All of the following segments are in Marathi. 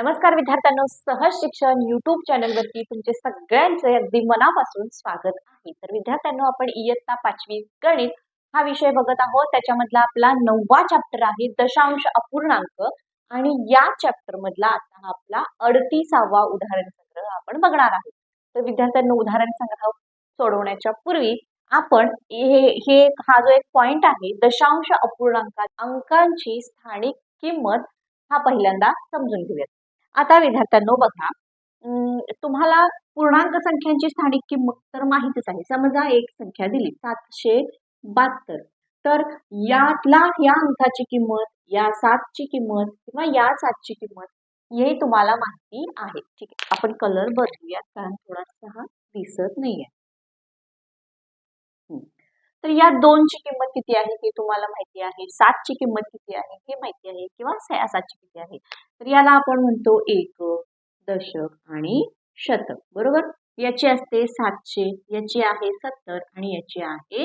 नमस्कार विद्यार्थ्यांनो सहज शिक्षण युट्यूब चॅनलवरती तुमचे सगळ्यांचे अगदी मनापासून स्वागत आहे. तर विद्यार्थ्यांनो आपण इयत्ता पाचवी गणित हा विषय बघत आहोत. त्याच्यामधला आपला नववा चॅप्टर आहे दशांश अपूर्णांक. आणि या चॅप्टर मधला आता आपला अडतीसावा उदाहरण संग्रह आपण बघणार आहोत. तर विद्यार्थ्यांनो उदाहरण संग्रह सोडवण्याच्या पूर्वी आपण हे हे हा जो एक पॉइंट आहे दशांश अपूर्णांकात अंकांची स्थानिक किंमत हा पहिल्यांदा समजून घेऊयात. आता विद्यार्थ्यांनो बघा अं, तुम्हाला पूर्णांक संख्यांची स्थानिक किंमत तर माहितीच आहे. समजा एक संख्या दिली सातशे बहात्तर. तर यातला या अंकाची किंमत या सातची किंमत किंवा या सातची किंमत हे तुम्हाला माहिती आहे. ठीक आहे आपण कलर बदलूयात कारण थोडासा हा दिसत नाहीये. तर या दोनची किंमत किती आहे हे तुम्हाला माहिती आहे? सातची किंमत किती आहे हे माहिती आहे? किंवा सा- सातची किती आहे? तर याला आपण म्हणतो एक दशक आणि शतक बरोबर? याची असते सातशे याची आहे सत्तर आणि याची आहे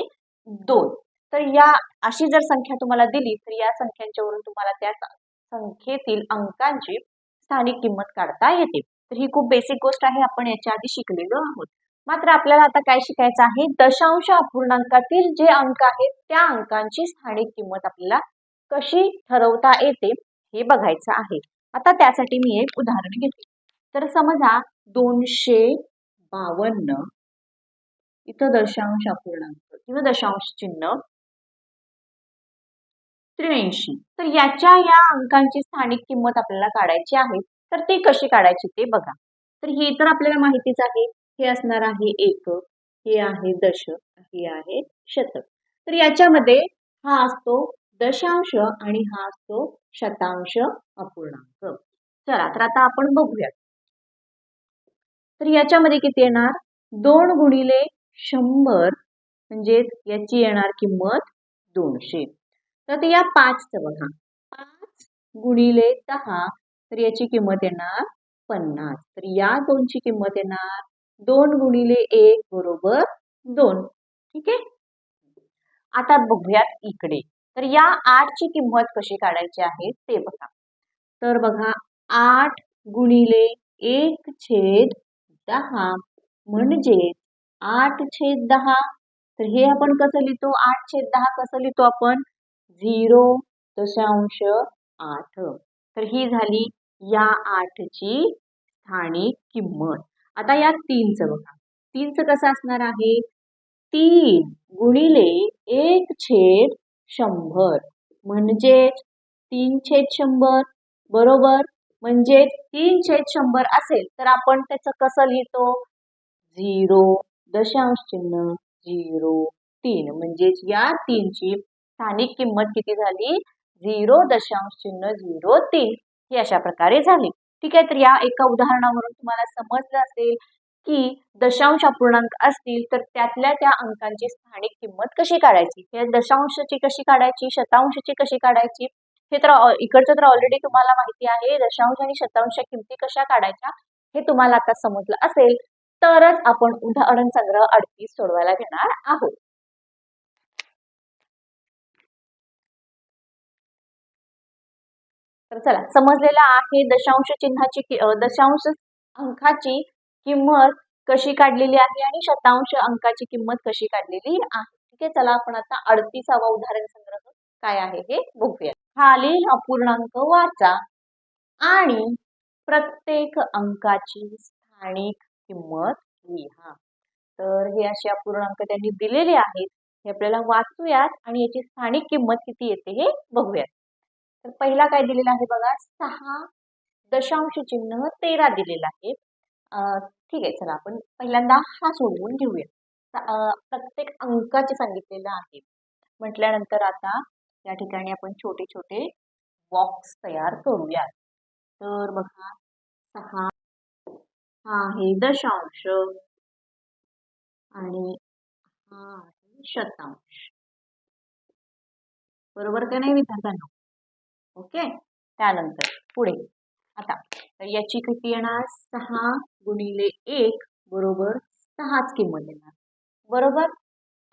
दोन. तर या अशी जर संख्या तुम्हाला दिली तर या संख्यांच्यावरून तुम्हाला त्या संख्येतील अंकांची स्थानिक किंमत काढता येते. तर ही खूप बेसिक गोष्ट आहे आपण याच्या आधी शिकलेलो आहोत. मात्र आपल्याला आता काय शिकायचं आहे? दशांश अपूर्णांकातील जे अंक आहेत त्या अंकांची स्थानिक किंमत आपल्याला कशी ठरवता येते हे बघायचं आहे. आता त्यासाठी मी एक उदाहरण घेते. तर समजा दोनशे बावन्न इथं दशांश अपूर्णांक किंवा दशांश चिन्ह त्र्याऐंशी. तर याच्या या अंकांची स्थानिक किंमत आपल्याला काढायची आहे. तर ती कशी काढायची ते बघा. तर हे तर आपल्याला माहितीच आहे. हे असणार आहे एक हे आहे दशक हे आहे शतक. तर याच्यामध्ये हा असतो दशांश आणि हा असतो शतांश अपूर्णांक. चला तर आता आपण बघूया. तर याच्यामध्ये किती येणार? दोन गुणिले शंभर म्हणजेच याची येणार किंमत दोनशे. तर या पाचचं बघा. पाच गुणिले दहा तर याची किंमत येणार पन्नास. तर या दोनची किंमत येणार दोन गुणिले एक बरोबर दोन. ठीक आहे? आता बघूयात इकडे. तर या आठची किंमत कशी काढायची आहे ते बघा. तर बघा आठ गुणिले एक छेद दहा म्हणजे आठ छेद दहा. तर हे आपण कसं लिहितो? आठ छेद दहा कसं लिहितो आपण? झिरो दशांश आठ. तर ही झाली या आठची स्थानिक किंमत. आता या तीनचं बघा. तीनचं कसं असणार आहे? तीन गुणिले एक छेद शंभर. म्हणजेच तीन छेद शंभर बरोबर? म्हणजे तीन छेद शंभर असेल तर आपण त्याचं कसं लिहितो? झिरो दशांश चिन्ह झिरो तीन. म्हणजेच या तीनची स्थानिक किंमत किती झाली? झिरो दशांश चिन्ह झिरो तीन. ही अशा प्रकारे झाली. ठीक आहे तर या एका उदाहरणावरून तुम्हाला समजलं असेल की दशांश अपूर्णांक असतील तर त्यातल्या त्या अंकांची स्थानिक किंमत कशी काढायची? हे दशांशची कशी काढायची? शतांशची कशी काढायची? हे तर इकडचं तर ऑलरेडी तुम्हाला माहिती आहे दशांश आणि शतांश किमती कशा काढायच्या हे तुम्हाला आता समजलं असेल तरच आपण उदाहरण संग्रह अडतीस सोडवायला घेणार आहोत. तर चला समजलेलं आहे दशांश चिन्हाची दशांश अंकाची किंमत कशी काढलेली आहे आणि शतांश अंकाची किंमत कशी काढलेली आहे. ठीक आहे चला आपण आता अडतीसावा उदाहरण संग्रह काय आहे हे बघूया. खालील अपूर्णांक वाचा आणि प्रत्येक अंकाची स्थानिक किंमत लिहा. तर हे असे अपूर्णांक त्यांनी दिलेले आहेत. हे आपल्याला वाचूयात आणि याची स्थानिक किंमत किती येते हे बघूयात. तर पहिला काय दिलेला आहे बघा सहा दशांश चिन्ह तेरा दिलेला आहे. ठीक आहे चला आपण पहिल्यांदा हा सोडवून घेऊया. प्रत्येक अंकाचे सांगितलेलं आहे. म्हटल्यानंतर आता या ठिकाणी आपण छोटे छोटे बॉक्स तयार करूयात. तर बघा सहा हा आहे दशांश आणि हा आहे शतांश. बरोबर का नाही विद्यार्थ्यांना? ओके? त्यानंतर पुढे. आता तर याची किती येणार? सहा गुणिले एक बरोबर सहाच किंमत येणार. बरोबर?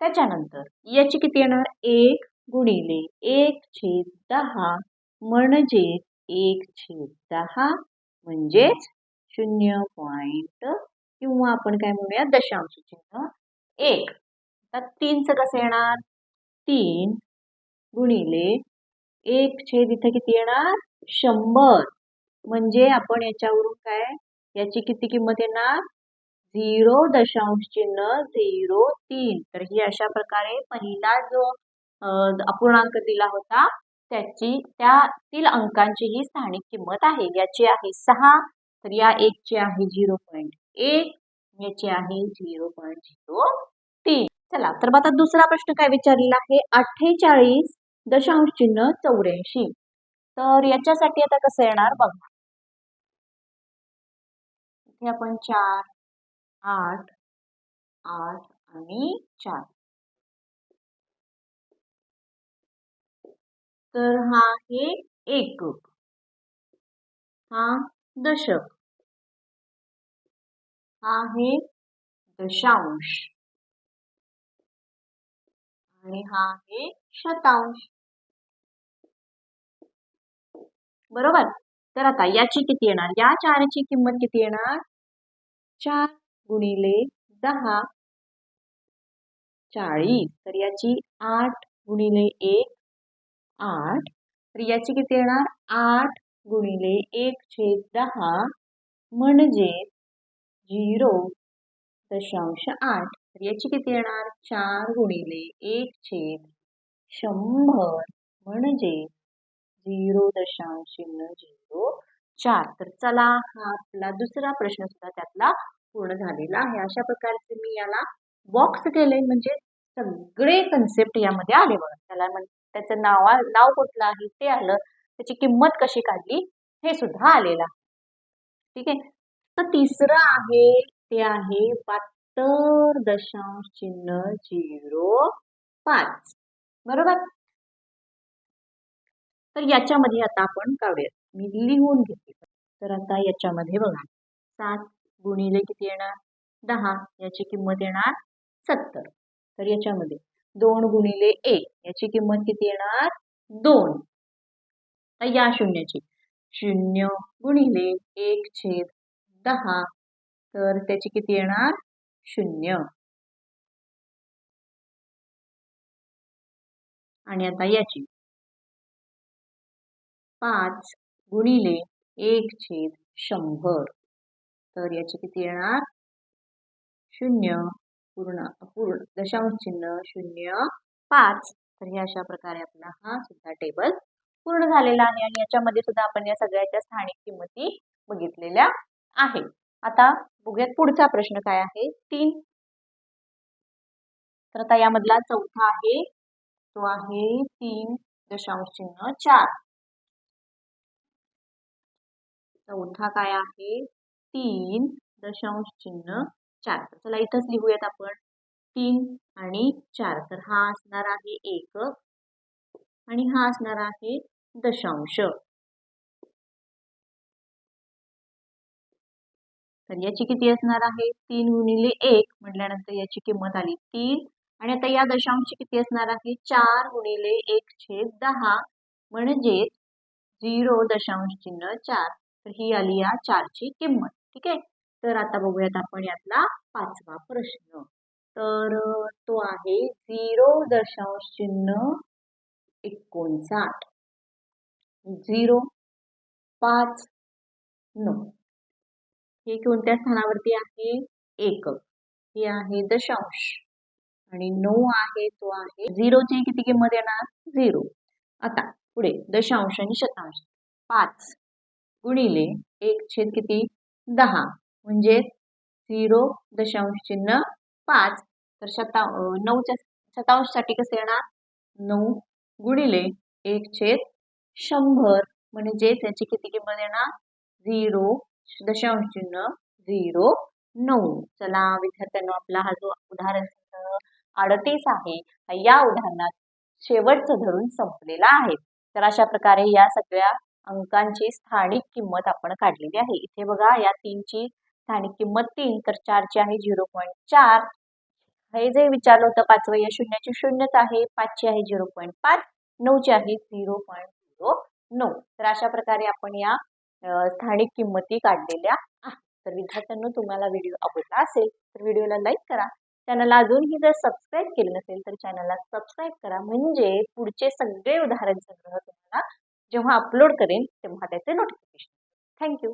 त्याच्यानंतर याची किती येणार? एक गुणिले एक छेद दहा म्हणजे एक छेद दहा म्हणजेच शून्य पॉइंट किंवा आपण काय म्हणूया? दशांश चिन्ह एक. आता तीनचं कसं येणार? तीन गुणिले एक छेद इथे किती येणार? शंभर. म्हणजे आपण याच्यावरून काय? याची किती किंमत येणार? झिरो दशांश चिन्ह झिरो तीन. तर ही अशा प्रकारे पहिला जो अपूर्णांक दिला होता त्याची त्यातील अंकांची ही स्थानिक किंमत आहे. याची आहे सहा तर या एकची आहे झिरो पॉईंट एक याची आहे झिरो पॉईंट झिरो तीन. चला तर मग आता दुसरा प्रश्न काय विचारलेला आहे? अठ्ठेचाळीस दशांश चिन्ह चौऱ्याऐंशी. तर याच्यासाठी आता कसं येणार बघा. इथे आपण चार आठ आठ आणि चार. तर हा आहे एकक हा दशक. हा आहे दशांश. आणि हा आहे शतांश. बरोबर? तर आता याची किती येणार? या चारची किंमत किती येणार? चार गुणिले दहा. चाळीस. तर याची आठ गुणिले एक आठ. तर याची किती येणार? आठ गुणिले एक छेद दहा म्हणजे झिरो दशांश आठ. तर याची किती येणार? चार गुणिले एक छेद शंभर म्हणजे झिरो दशांश शून्य झिरो चार. तर चला हा आपला दुसरा प्रश्न सुद्धा त्यातला पूर्ण झालेला आहे. अशा प्रकारचे मी याला बॉक्स केले. म्हणजे सगळे कन्सेप्ट यामध्ये आले बघा. त्याला त्याचं नाव नाव कुठलं आहे? ते आलं. त्याची किंमत कशी काढली? हे सुद्धा आलेलं ठीक आहे? तर तिसरं आहे ते आहे बहात्तर दशांश चिन्ह झिरो पाच. बरोबर? तर याच्यामध्ये आता आपण काढूयात. मी लिहून घेते. तर आता याच्यामध्ये बघा. सात गुणिले किती येणार? दहा. याची किंमत येणार सत्तर. तर याच्यामध्ये दोन गुणिले एक. याची किंमत किती येणार? दोन. तर या शून्याची. शून्य गुणिले एक छेद दहा. तर त्याची किती येणार? शून्य. आणि आता याची. पाच गुणिले एक छेद शंभर. तर याची किती येणार? शून्य पूर्ण पूर्ण दशांश चिन्ह शून्य पाच. तर हे अशा प्रकारे आपला हा सुद्धा टेबल पूर्ण झालेला आहे आणि याच्यामध्ये सुद्धा आपण या सगळ्याच्या स्थानिक किंमती बघितलेल्या आहेत. आता बघूयात पुढचा प्रश्न काय आहे? तीन. तर आता यामधला चौथा आहे तो आहे तीन दशांश चिन्ह चार. चौथा काय आहे? तीन दशांश चिन्ह चार. तर चला इथंच लिहूयात आपण. तीन आणि चार. तर हा असणार आहे एक आणि हा असणार आहे दशांश. तर याची किती असणार आहे? तीन गुणिले एक म्हटल्यानंतर याची किंमत आली तीन. आणि आता या दशांशची किती असणार आहे? चार गुणिले एक छेद दहा. म्हणजेच झिरो दशांश चिन्ह चार. तर ही आली या चारची किंमत ठीक आहे? तर आता बघूयात आपण यातला पाचवा प्रश्न. तर तो आहे झिरो दशांश चिन्ह एकोणसाठ. झिरो पाच नऊ. हे कोणत्या स्थानावरती आहे? एकक हे आहे दशांश. आणि नऊ आहे तो आहे झिरोची किती किंमत येणार? झिरो. आता पुढे दशांश आणि शतांश. पाच. गुणिले एक छेद किती? दहा. म्हणजे झिरो दशांश चिन्ह पाच. तर शता नऊच्या शतांशसाठी कसं येणार? नऊ गुणिले एक छेद शंभर. म्हणजे त्याची किती किंमत येणार? झिरो दशांश चिन्ह झिरो नऊ. चला विद्यार्थ्यांना आपला हा जो उदाहरण अडतीस आहे या उदाहरणात शेवटचं धरून संपलेला आहे. तर अशा प्रकारे या सगळ्या अंकांची स्थानिक किंमत आपण काढलेली आहे. इथे बघा या तीनची स्थानिक किंमत तीन तर चारची आहे झिरो पॉईंट चार. हे जे विचारलं होतं पाचवं या शून्याची शून्यच आहे पाचची आहे झिरो पॉईंट पाच नऊची आहे झिरो पॉईंट झिरो नऊ. तर अशा प्रकारे आपण या स्थानिक किंमती काढलेल्या आहेत. तर विद्यार्थ्यांनो तुम्हाला व्हिडिओ आवडला असेल तर व्हिडिओला लाईक करा. चॅनलला अजूनही जर सबस्क्राईब केलं नसेल तर चॅनलला सबस्क्राईब करा. म्हणजे पुढचे सगळे उदाहरण संग्रह तुम्हाला जेव्हा अपलोड करेन तेव्हा त्याचे नोटिफिकेशन थँक्यू